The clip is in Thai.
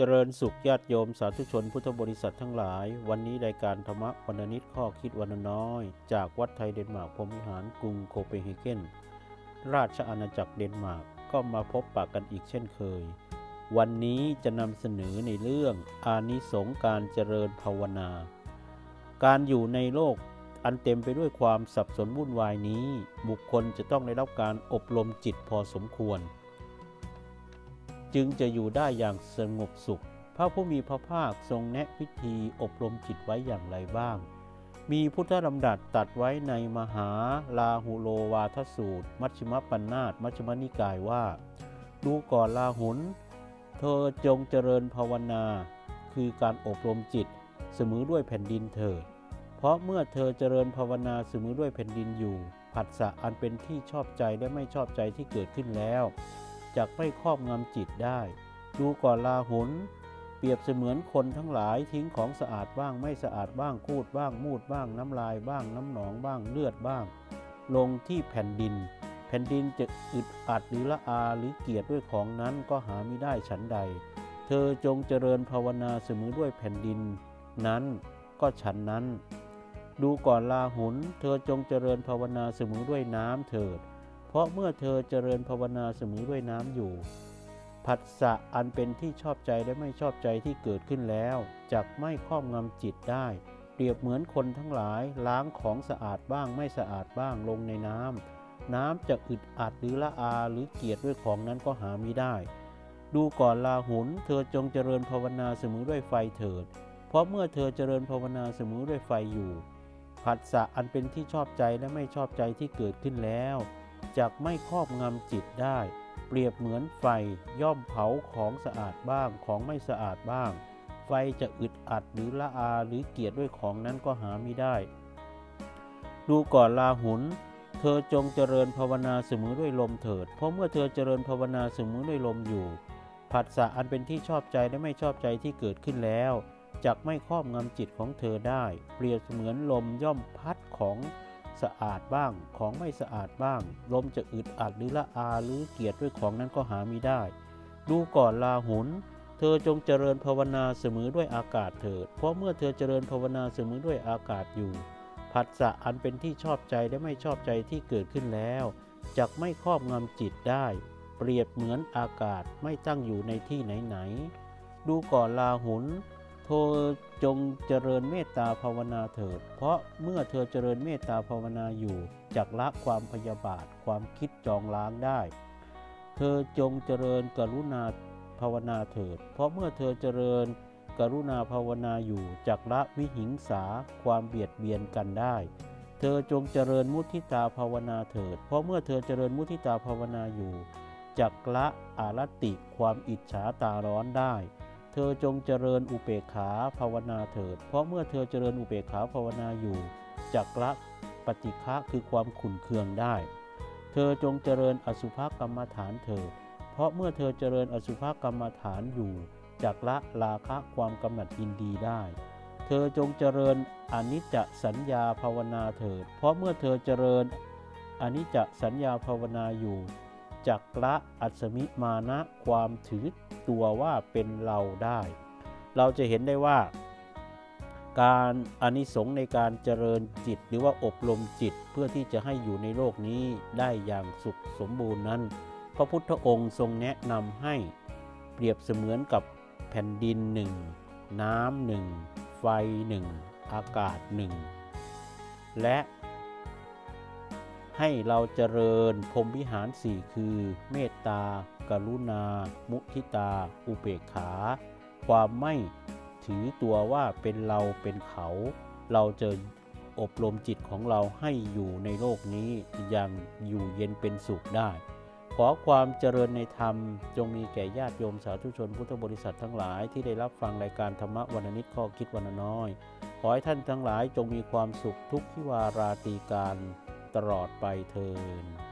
เจริญสุขญาติโยมสาธุชนพุทธบริษัททั้งหลาย วันนี้รายการธรรมะวันนิดข้อคิดวันน้อย จากวัดไทยเดนมาร์กพรมวิหารกรุงโคเปนเฮเกนราชอาณาจักรเดนมาร์กก็มาพบปะกันอีกเช่นเคย วันนี้จะนำเสนอในเรื่องอานิสงการเจริญภาวนา การอยู่ในโลกอันเต็มไปด้วยความสับสนวุ่นวายนี้ บุคคลจะต้องได้รับการอบรมจิตพอสมควร จึงจะอยู่ได้อย่างสงบสุข พระผู้มีพระภาคทรงแนะวิธีอบรมจิตไว้อย่างไรบ้าง มีพุทธดำรัสตัดไว้ในมหาลาหุโลวาทสูตร มัชฌิมปัญนาตมัชฌิมนิกายว่า ดูก่อนลาหุน เธอจงเจริญภาวนา คือการอบรมจิตเสมอด้วยแผ่นดินเถิด เพราะเมื่อเธอเจริญภาวนาเสมอด้วยแผ่นดินอยู่ผัสสะอันเป็นที่ชอบใจและไม่ชอบใจที่เกิดขึ้นแล้ว จักไม่ครอบงำจิตได้ ดูก่อนลาหุน เปรียบเสมือนคนทั้งหลายทิ้งของสะอาดบ้างไม่สะอาดบ้างคูดบ้างมูดบ้างน้ำลายบ้างน้ำหนองบ้างเลือดบ้าง ลงที่แผ่นดิน แผ่นดินจะอึดอัดหรือละอาหรือเกียดด้วยของนั้นก็หาไม่ได้ฉันใด เธอจงเจริญภาวนาเสมอด้วยแผ่นดิน นั้นก็ฉันนั้น ดูก่อนลาหุน เธอจงเจริญภาวนาเสมอด้วยน้ำเถิด เพราะเมื่อเธอเจริญภาวนาเสมอด้วยน้ำอยู่ ผัสสะอันเป็นที่ชอบใจและไม่ชอบใจที่เกิดขึ้นแล้วจักไม่ครอบงำจิตได้ เปรียบเหมือนคนทั้งหลายล้างของสะอาดบ้างไม่สะอาดบ้างลงในน้ำน้ำจะอึดอัดหรือละอาหรือเกียดด้วยของนั้นก็หาไม่ได้ ดูก่อนลาหุนเธอจงเจริญภาวนาเสมอด้วยไฟเถิด เพราะเมื่อเธอเจริญภาวนาเสมอด้วยไฟอยู่ผัสสะอันเป็นที่ชอบใจและไม่ชอบใจที่เกิดขึ้นแล้ว จักไม่ครอบงำจิตได้ เปรียบเหมือนไฟย่อมเผาของสะอาดบ้างของไม่สะอาดบ้าง ไฟจะอึดอัดหรือละอาหรือเกียดด้วยของนั้นก็หาไม่ได้ ดูก่อนลาหุน เธอจงเจริญภาวนาเสมอด้วยลมเถิด เพราะเมื่อเธอเจริญภาวนาเสมอด้วยลมอยู่ ผัสสะอันเป็นที่ชอบใจและไม่ชอบใจที่เกิดขึ้นแล้วจักไม่ครอบงำจิตของเธอได้ เปรียบเสมือนลมย่อมพัดของ สะอาดบ้าง ของไม่สะอาดบ้าง ลมจะอึดอัดหรือละอาหรือเกียดด้วยของนั้นก็หามีได้ ดูก่อนลาหุนเธอจงเจริญภาวนาเสมอด้วยอากาศเถิด เพราะเมื่อเธอเจริญภาวนาเสมอด้วยอากาศอยู่ ผัสสะอันเป็นที่ชอบใจและไม่ชอบใจที่เกิดขึ้นแล้วจักไม่ครอบงำจิตได้ เปรียบเหมือนอากาศไม่ตั้งอยู่ในที่ไหนๆดูก่อนลาหุน ธอจงเจริญเมตตาภาวนาเถิด เพราะเมื่อเธอเจริญเมตตาภาวนาอยู่จักละความพยาบาทความคิดจองล้างได้ เธอจงเจริญกรุณาภาวนาเถิด เพราะเมื่อเธอเจริญกรุณาภาวนาอยู่จักละวิหิงสาความเบียดเบียนกันได้ เธอจงเจริญมุทิตาภาวนาเถิด เพราะเมื่อเธอเจริญมุทิตาภาวนาอยู่จักละอารติความอิจฉาตาร้อนได้ ธอจงเจริญอุเบกขาภาวนาเถิด เพราะเมื่อเธอเจริญอุเบกขาภาวนาอยู่จักละปฏิฆะคือความขุ่นเคืองได้ เธอจงเจริญอสุภกรรมฐานเถิด เพราะเมื่อเธอเจริญอสุภกรรมฐานอยู่จักละราคะความกำหนัดยินดีได้ เธอจงเจริญอนิจจสัญญาภาวนาเถิด เพราะเมื่อเธอเจริญอนิจจสัญญาภาวนาอยู่ จักละอัศมิมานะความถือตัวว่าเป็นเราได้ เราจะเห็นได้ว่า การอนิสงส์ในการเจริญจิตหรือว่าอบรมจิตเพื่อที่จะให้อยู่ในโลกนี้ได้อย่างสุขสมบูรณ์นั้น พระพุทธองค์ทรงแนะนำให้เปรียบเสมือนกับแผ่นดินหนึ่งน้ำหนึ่งไฟหนึ่งอากาศหนึ่งและ ให้เราเจริญพรมวิหารสี่คือ เมตตา กรุณา มุทิตา อุเบกขา ความไม่ถือตัวว่าเป็นเราเป็นเขา เราจะอบรมจิตของเราให้อยู่ในโลกนี้อย่างอยู่เย็นเป็นสุขได้ ขอความเจริญในธรรม จงมีแก่ญาติโยมสาธุชนพุทธบริษัททั้งหลายที่ได้รับฟังรายการธรรมะวันนิดข้อคิดวันน้อย ขอให้ท่านทั้งหลายจงมีความสุขทุกทิวาราตีการ ตลอดไปเทิน